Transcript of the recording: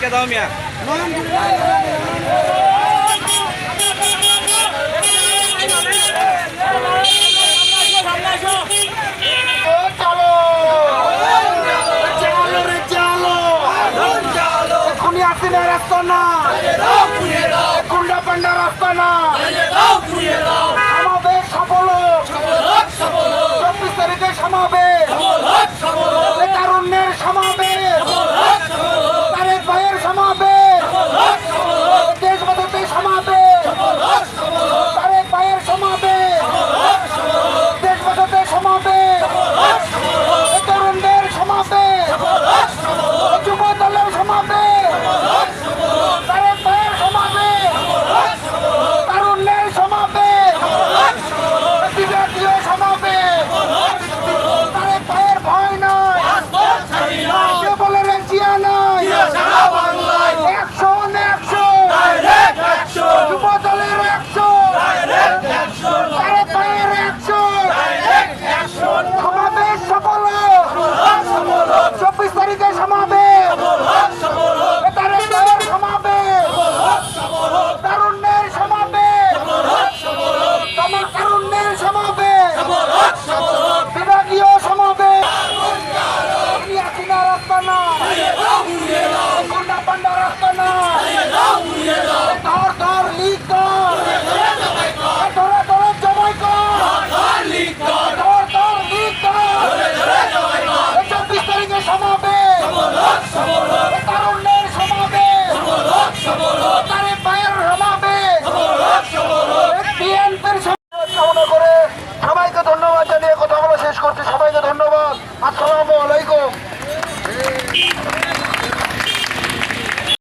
আজকে দাও মিয়া। রাস্তা না। কুন্ডা পান্ডা রাস্তা না। Come on. alaikum.